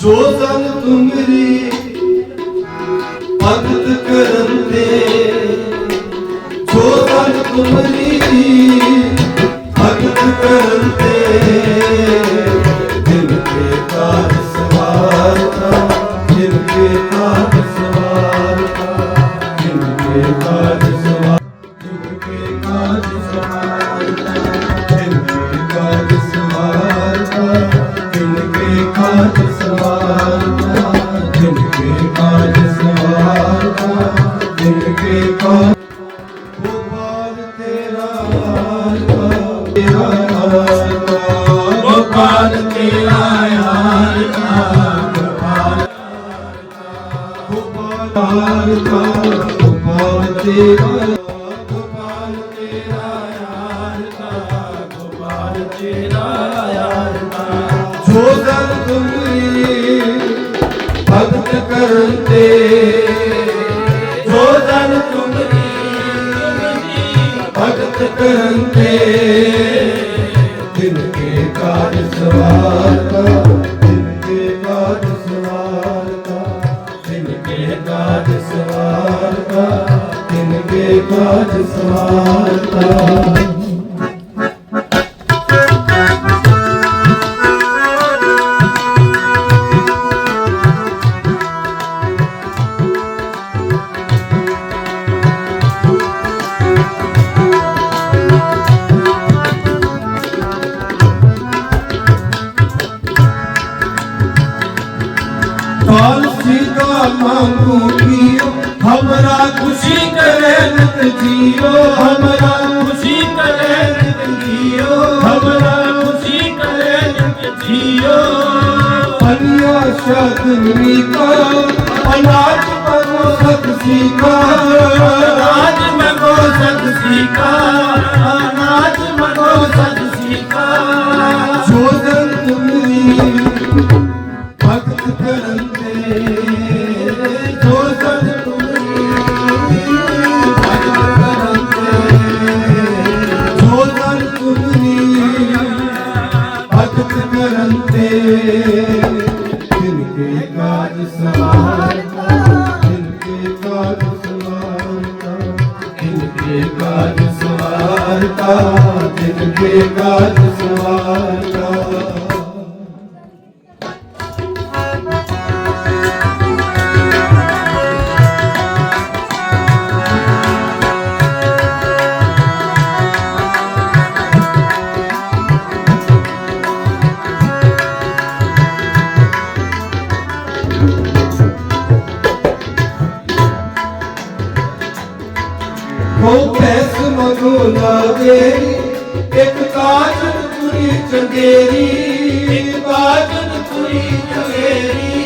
ਜੋ ਜਨ ਕਾਜ ਸਵਾਰਤਾ ਦਿਲ ਕੇ ਕਾਜ ਗੋਪਾਲ ਤੇਰਾ ਹਾਲ ਤੇਰਾ ਹਾਲ ਗੋਪਾਲ ਤੇਰਾ ਹਾਲ ਗੋਪਾਲ ਗੋਪਾਲ ਗੋਪਾਲ ਤੇਰਾ ਗੋਪਾਲ ਤੇਰਾ ਹਾਲ ਗੋਪਾਲ ਤੇਰਾ ਹਾਲ ਜੋ ਜਨ ਤੁਮਰੀ ਭਗਤ ਕਰਨ ਤੇ ਜੋ ਜਨ ਤੁਮਰੀ ਭਗਤ ਕਰਨ ਤੇ ਦਿਨ ਕੇ ਕਾਜ ਸਵਾਰਤਾ ਦਿਨ ਕੇ ਕਾਜ ਸਵਾਰਤਾ ਦਿਨ ਕੇ ਕਾਜ ਸਵਾਰਤਾ ਦਿਨ ਕੇ ਕਾਜ ਸਵਾਰਤਾ काल सीधा मांगू कियो हमरा खुशी करे नित जियो हमरा खुशी करे नित जियो हमरा खुशी करे नित जियो अनिया शादनी का अनाज मगो सत सीखा अनाज मगो सत सीखा ਭਗਤ ਕਰਨ ਤੇ ਕੇ ਕਾਜ ਸਵਾਰਤਾ ਦਿਨ ਕੇ ਕਾਜ ਸਵਾਰਤਾ ਦਿਨ ਕੇ ਕਾਜ ਸਵਾਰਤਾ ਦਿਨ ਕੇ ਕਾਜ ਸਵਾਰਤਾ ਉਹ ਪੈਸ ਮਗੋ ਲਾਗੇ ਇੱਕ ਕਾਜਨ ਪੁਰੀ ਚੰਗੇਰੀ, ਇੱਕ ਕਾਜਨ ਪੁਰੀ ਚੰਗੇਰੀ,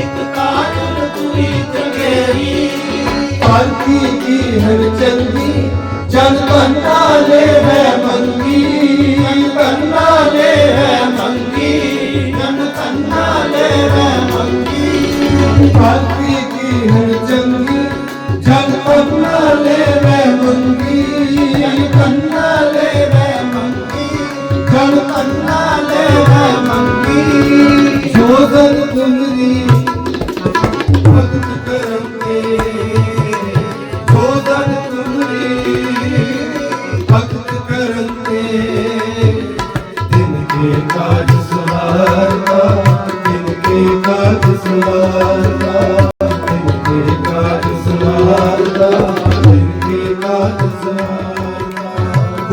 ਇੱਕ ਕਾਜਨ ਪੁਰੀ ਚੰਗੇਰੀ। ਪਾਲਕੀ ਕੀ ਹਰ ਚੰਗੀ, ਜਨ ਕੰਨਾ ਲੈ ਹੈ ਮੰਗੀ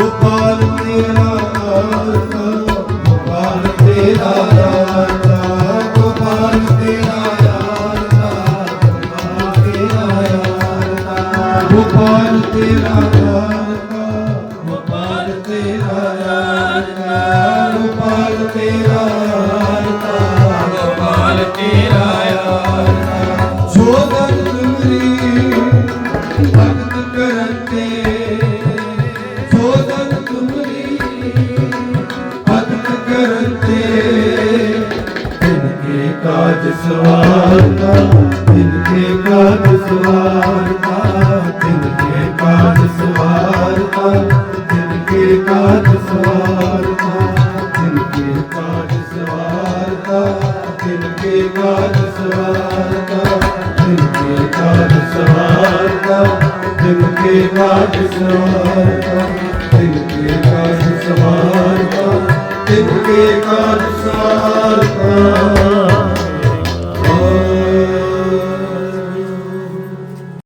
ਗੋਪਾਲ ਤੇਰਾ ਰਾਤਾ ਗੋਪਾਲ ਤੇਰਾ ਰਾਤਾ ਗੋਪਾਲ ਤੇਰਾ ਰਾਤਾ ਗੋਪਾਲ ਤੇਰਾ ਰਾਤਾ ਗੋਪਾਲ ਤੇਰਾ ਰਾਤਾ ਗੋਪਾਲ ਤੇਰਾ ਰਾਤਾ ਗੋਪਾਲ ਤੇਰਾ ਰਾਤਾ ਸਵਾਰਤਾ, ਦਿਨ ਕੇ ਕਾਜ ਸਵਾਰਤਾ, ਦਿਨ ਕੇ ਕਾਜ ਸਵਾਰਤਾ ਸਵਾਰਤਾ ਜਿਨਕੇ ਕਾਜ ਸਵਾਰਤਾ ਜਿਨਕੇ ਕਾਜ ਸਵਾਰਤਾ ਜਿਨਕੇ ਕਾਜ ਸਵਾਰਤਾ ਜਿਨਕੇ ਕਾਜ ਸਵਾਰਤਾ ਜਿਨਕੇ ਕਾਜ ਸਵਾਰਤਾ ਜਿਨਕੇ ਕਾਜ ਸਵਾਰਤਾ ਜਿਨਕੇ ਕਾਜ